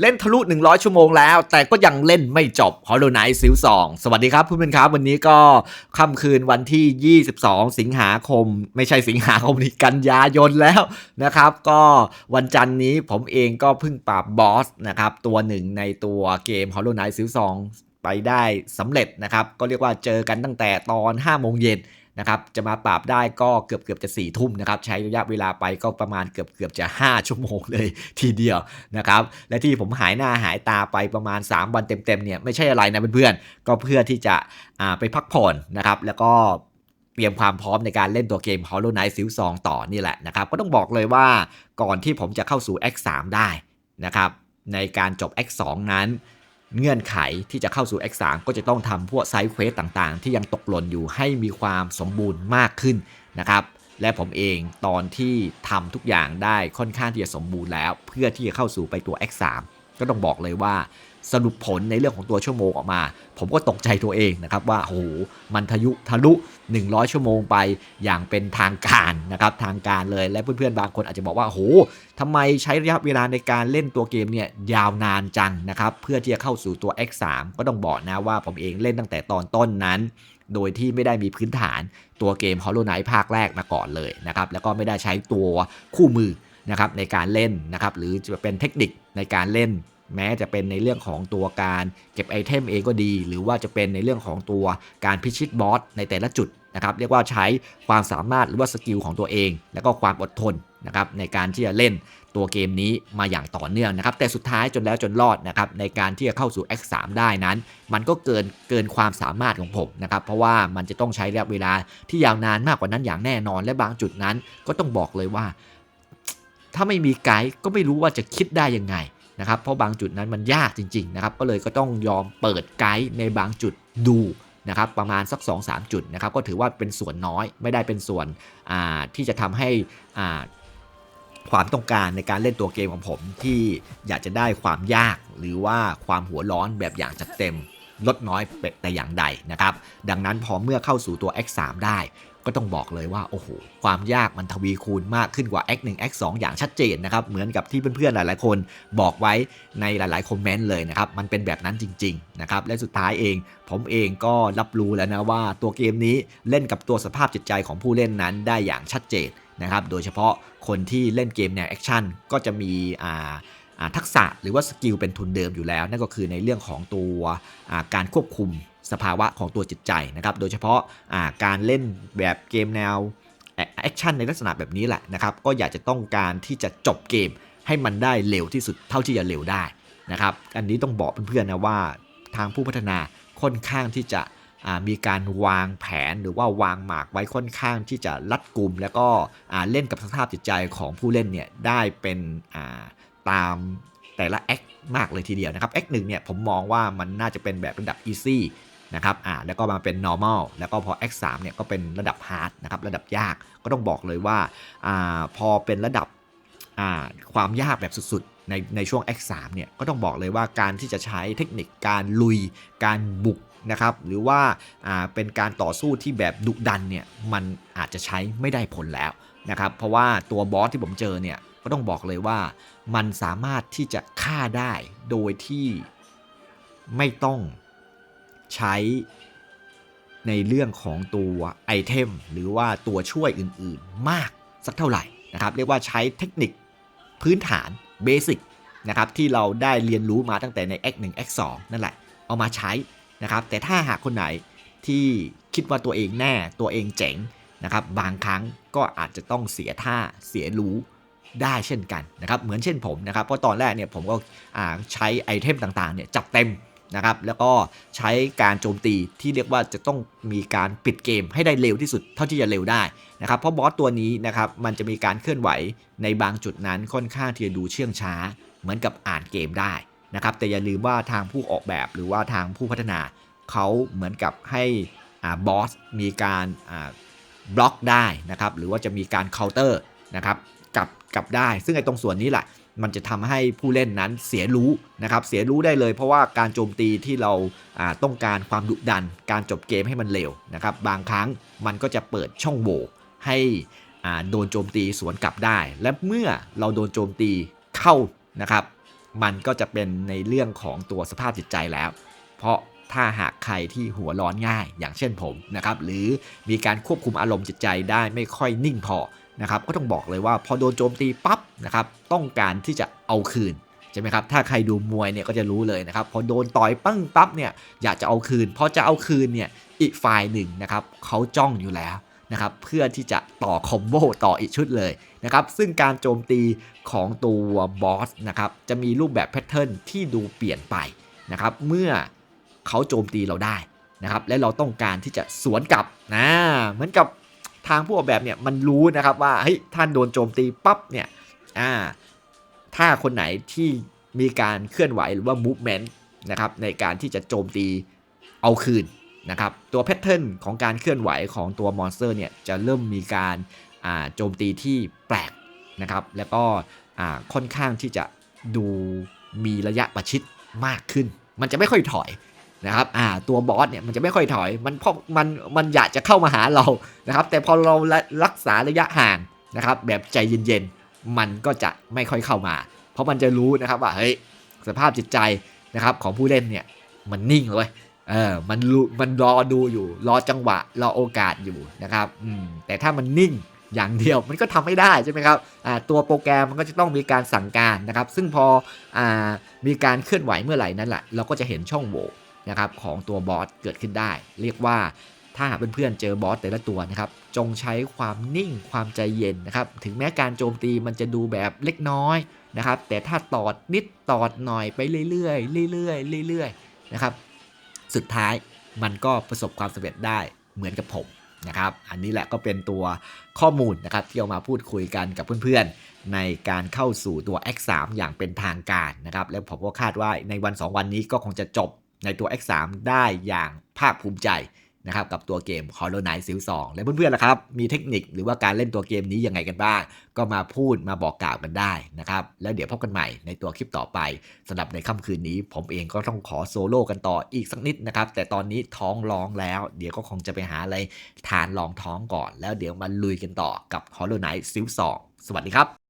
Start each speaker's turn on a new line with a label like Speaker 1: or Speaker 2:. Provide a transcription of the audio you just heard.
Speaker 1: เล่นทะลุ 100 ชั่วโมงแล้ว แต่ก็ยังเล่นไม่จบ Hollow Knight ซิลสองสวัสดีครับเพื่อนๆครับวันนี้ก็ค่ำคืนวันที่ 22 สิงหาคม ไม่ใช่สิงหาคมนี่กันยายนแล้วนะครับ ก็วันจันนี้ผมเองก็เพิ่งปราบบอสนะครับ ตัวหนึ่งในตัวเกม Hollow Knight ซิลสองไปได้สำเร็จนะครับ ก็เรียกว่าเจอกันตั้งแต่ตอน 5 โมงเย็น นะครับจะมาปราบได้ก็เกือบเกือบจะ4ี่ทุ่มนะครับใช้ระยะเวลาไปก็ประมาณเกือบเกือบจะ 5 ชั่วโมงเลยทีเดียวนะครับและที่ผมหายหน้าหายตาไปประมาณ 3 วันเต็มๆเนี่ยไม่ใช่อะไรนะเพื่อนๆก็เพื่อที่จะไปพักผ่อนนะครับแล้วก็เตรียมความพร้อมในการเล่นตัวเกม Hollow Knight ซิลซองต่อนี่แหละนะครับก็ต้องบอกเลยว่าก่อนที่ผมจะเข้าสู่ X3 ได้นะครับในการจบ X2 นั้น เงื่อนไขที่จะเข้าสู่ X3 ก็จะต้องทำพวกไซด์เควสต่างๆ ที่ยังตกหล่นอยู่ให้มีความสมบูรณ์มากขึ้นนะครับและผมเองตอนที่ทำทุกอย่างได้ค่อนข้างที่จะสมบูรณ์แล้ว เพื่อที่จะเข้าสู่ไปตัว X3 ก็ต้องบอกเลยว่า สรุปผลในเรื่องของตัวชั่วโมงออกมา ผมก็ตกใจตัวเองนะครับว่าโอ้โหมันทะยุทะลุ 100 ชั่วโมงไปอย่างเป็นทางการนะครับทางการเลยและเพื่อนๆบางคนอาจจะบอกว่าโอ้โหทำไมใช้ระยะเวลาในการเล่นตัวเกมเนี่ยยาวนานจังนะครับเพื่อที่จะเข้าสู่ตัว X3 ก็ต้องบอกนะว่าผมเองเล่นตั้งแต่ตอนต้นนั้นโดยที่ไม่ได้มีพื้นฐานตัวเกม Hollow Knight ภาคแรกมาก่อนเลยนะครับแล้วก็ไม่ได้ใช้ตัวคู่มือนะครับในการเล่นนะครับหรือจะเป็นเทคนิคในการเล่น แม้จะเป็นในเรื่องของตัวการเก็บไอเทมเองก็ดี หรือว่าจะเป็นในเรื่องของตัวการพิชิตบอสในแต่ละจุดนะครับเรียกว่าใช้ความสามารถหรือว่าสกิลของตัวเอง แล้วก็ความอดทนนะครับในการที่จะเล่นตัวเกมนี้มาอย่างต่อเนื่องนะครับ แต่สุดท้ายจนแล้วจนรอดนะครับในการที่จะเข้าสู่ X3 ได้นั้น มันก็เกินเกินความสามารถของผมนะครับ เพราะว่ามันจะต้องใช้ระยะเวลาที่ยาวนานมากกว่านั้นอย่างแน่นอน และบางจุดนั้นก็ต้องบอกเลยว่า ถ้าไม่มีไกด์ก็ไม่รู้ว่าจะคิดได้ยังไง นะครับ เพราะบางจุดนั้นมันยากจริงๆนะครับ ก็เลยก็ต้องยอมเปิดไกด์ในบางจุดดูนะครับประมาณสัก 2-3 จุดนะครับ ก็ถือว่าเป็นส่วนน้อยไม่ได้เป็นส่วนที่จะทำให้ความต้องการในการเล่นตัวเกมของผมที่อยากจะได้ความยากหรือว่าความหัวร้อนแบบอย่างจัดเต็ม ลดน้อยแต่อย่างใดนะครับ ดังนั้นพอเมื่อเข้าสู่ตัว X3 ได้ก็ต้องบอกเลยว่า โอ้โห ความยากมันทวีคูณมากขึ้นกว่า X1 X2 อย่างชัดเจนนะครับ เหมือนกับที่เพื่อนๆ หลายๆ คนบอกไว้ในหลายๆ คอมเมนต์เลยนะครับ มันเป็นแบบนั้นจริง ๆ นะครับ และสุดท้ายเอง ผมเองก็รับรู้แล้วนะว่าตัวเกมนี้เล่นกับตัวสภาพจิตใจของผู้เล่นนั้นได้อย่างชัดเจนนะครับ โดยเฉพาะคนที่เล่นเกมแนวแอคชั่นก็จะมีอ่า ทักษะหรือว่าสกิลเป็นทุนเดิมอยู่แล้ว นั่นก็คือในเรื่องของตัวการควบคุมสภาวะของตัวจิตใจนะครับ โดยเฉพาะาการเล่นแบบเกมแนวแอคชั่นในลักษณะแบบนี้แหละนะครับ ก็อยากจะต้องการที่จะจบเกมให้มันได้เร็วที่สุดเท่าที่จะเร็วได้นะครับ อันนี้ต้องบอกเพื่อนๆนะว่าทางผู้พัฒนาค่อนข้างที่จะมีการวางแผนหรือว่าวางหมากไว้ค่อนข้างที่จะรัดกุม แล้วก็เล่นกับสภาพจิตใจของผู้เล่นเนี่ยได้เป็น ตามแต่ละแอคมากเลยทีเดียวนะครับแอคหนึ่งเนี่ยผมมองว่ามันน่าจะเป็นแบบระดับ easy นะครับอ่าแล้วก็มาเป็น normal แล้วก็พอ x3 เนี่ยก็เป็นระดับ hard นะครับระดับยากก็ต้องบอกเลยว่าอ่าพอเป็นระดับอ่าความยากแบบสุดๆในในช่วง x3 เนี่ยก็ต้องบอกเลยว่าการที่จะใช้เทคนิคการลุย การบุกนะครับหรือว่าอ่าเป็นการต่อสู้ที่แบบดุดันเนี่ยมันอาจจะใช้ไม่ได้ผลแล้วนะครับเพราะว่าตัวบอสที่ผมเจอเนี่ย ก็ต้องบอกเลยว่ามันสามารถที่จะฆ่าได้โดยที่ไม่ต้องใช้ในเรื่องของตัวไอเทมหรือว่าตัวช่วยอื่นๆมากสักเท่าไหร่นะครับ เรียกว่าใช้เทคนิคพื้นฐานเบสิกนะครับที่เราได้เรียนรู้มาตั้งแต่ใน X1 X2 นั่นแหละ เอามาใช้นะครับ แต่ถ้าหากคนไหนที่คิดว่าตัวเองแน่ตัวเองเจ๋งนะครับ บางครั้งก็อาจจะต้องเสียท่าเสียรู้ ได้เช่นกันนะครับเหมือนเช่นผมนะครับเพราะตอนแรกเนี่ยผมก็ใช้ไอเทมต่างๆเนี่ยจับเต็มนะครับแล้วก็ใช้การโจมตีที่เรียกว่าจะต้องมีการปิดเกมให้ได้เร็วที่สุดเท่าที่จะเร็วได้นะครับเพราะบอสตัวนี้นะครับมันจะมีการเคลื่อนไหวในบางจุดนั้นค่อนข้างที่จะดูเชื่องช้า เหมือนกับอ่านเกมได้นะครับแต่อย่าลืมว่าทางผู้ออกแบบหรือว่าทางผู้พัฒนาเขาเหมือนกับให้บอสมีการบล็อกได้นะครับหรือว่าจะมีการเคาน์เตอร์นะครับ กับกับได้ ซึ่งไอ้ตรงส่วนนี้แหละ มันจะทำให้ผู้เล่นนั้นเสียรู้นะครับเสียรู้ได้เลย เพราะว่าการโจมตีที่เราต้องการความดุดัน การจบเกมให้มันเร็วนะครับบางครั้งมันก็จะเปิดช่องโหว่ให้โดนโจมตีสวนกลับได้ และเมื่อเราโดนโจมตีเข้านะครับ มันก็จะเป็นในเรื่องของตัวสภาพจิตใจแล้ว เพราะถ้าหากใครที่หัวร้อนง่าย อย่างเช่นผมนะครับ หรือมีการควบคุมอารมณ์จิตใจได้ไม่ค่อยนิ่งพอ นะครับก็ต้องบอกเลยว่าพอโดนโจมตีปั๊บนะครับต้องการที่จะเอาคืนใช่ไหมครับถ้าใครดูมวยเนี่ยก็จะรู้เลยนะครับพอโดนต่อยปั้งปั๊บเนี่ยอยากจะเอาคืนพอจะเอาคืนเนี่ยอีกฝ่ายหนึ่งนะครับเขาจ้องอยู่แล้วนะครับเพื่อที่จะต่อคอมโบต่ออีกชุดเลยนะครับซึ่งการโจมตีของตัวบอสนะครับจะมีรูปแบบแพทเทิร์นที่ดูเปลี่ยนไปนะครับเมื่อเขาโจมตีเราได้นะครับและเราต้องการที่จะสวนกลับนะเหมือนกับ ทางผู้ออกแบบเนี่ยมันรู้นะครับว่าเฮ้ยท่านโดนโจมตีปั๊บเนี่ยอ่าถ้าคนไหนที่มีการเคลื่อนไหวหรือว่า movement นะครับในการที่จะโจมตีเอาคืนนะครับตัวแพทเทิร์นของการเคลื่อนไหวของตัวมอนสเตอร์เนี่ยจะเริ่มมีการโจมตีที่แปลกนะครับแล้วก็ค่อนข้างที่จะดูมีระยะประชิดมากขึ้น มันจะไม่ค่อยถอย นะครับอ่าตัวบอสเนี่ยมันจะไม่ค่อยถอยมันเพราะมันมันอยากจะเข้ามาหาเรานะครับ แต่พอเรารักษาระยะห่างนะครับแบบใจเย็นๆ มันก็จะไม่ค่อยเข้ามา เพราะมันจะรู้นะครับว่าเฮ้ยสภาพจิตใจนะครับของผู้เล่นเนี่ยมันนิ่งเลยเออมันรู้มันรอดูอยู่ รอจังหวะ รอโอกาสอยู่นะครับอืมแต่ถ้ามันนิ่งอย่างเดียวมันก็ทำไม่ได้ใช่ไหมครับอ่าตัวโปรแกรมมันก็จะต้องมีการสั่งการนะครับ ซึ่งพออ่ามีการเคลื่อนไหวเมื่อไหร่นั่นแหละเราก็จะเห็นช่องโหว่ นะครับของตัวบอสเกิดขึ้นได้ เรียกว่าถ้าหากเพื่อนๆเจอบอสแต่ละตัวนะครับจงใช้ความนิ่งความใจเย็นนะครับถึงแม้การโจมตีมันจะดูแบบเล็กน้อยนะครับแต่ถ้าตอดนิดตอดหน่อยไปเรื่อยๆเรื่อยๆเรื่อยๆนะครับสุดท้ายมันก็ประสบความสำเร็จได้เหมือนกับผมนะครับอันนี้แหละก็เป็นตัวข้อมูลนะครับที่เอามาพูดคุยกันกับเพื่อนๆ ในการเข้าสู่ตัว X3 อย่างเป็นทางการนะครับ แล้วผมก็คาดว่าในวัน 2 วันนี้ก็คงจะจบ ในตัว X3 ได้อย่างภาคภูมิใจนะครับกับตัวเกม Hollow Knight ซิล2และเพื่อนๆล่ะครับ มีเทคนิคหรือว่าการเล่นตัวเกมนี้ยังไงกันบ้าง ก็มาพูดมาบอกกล่าวกันได้นะครับ แล้วเดี๋ยวพบกันใหม่ในตัวคลิปต่อไปสำหรับในค่ำคืนนี้ ผมเองก็ต้องขอโซโล่กันต่ออีกสักนิดนะครับ แต่ตอนนี้ท้องร้องแล้ว เดี๋ยวก็คงจะไปหาอะไรทานรองท้องก่อน แล้วเดี๋ยวมาลุยกันต่อกับ Hollow Knight ซิล2สวัสดีครับ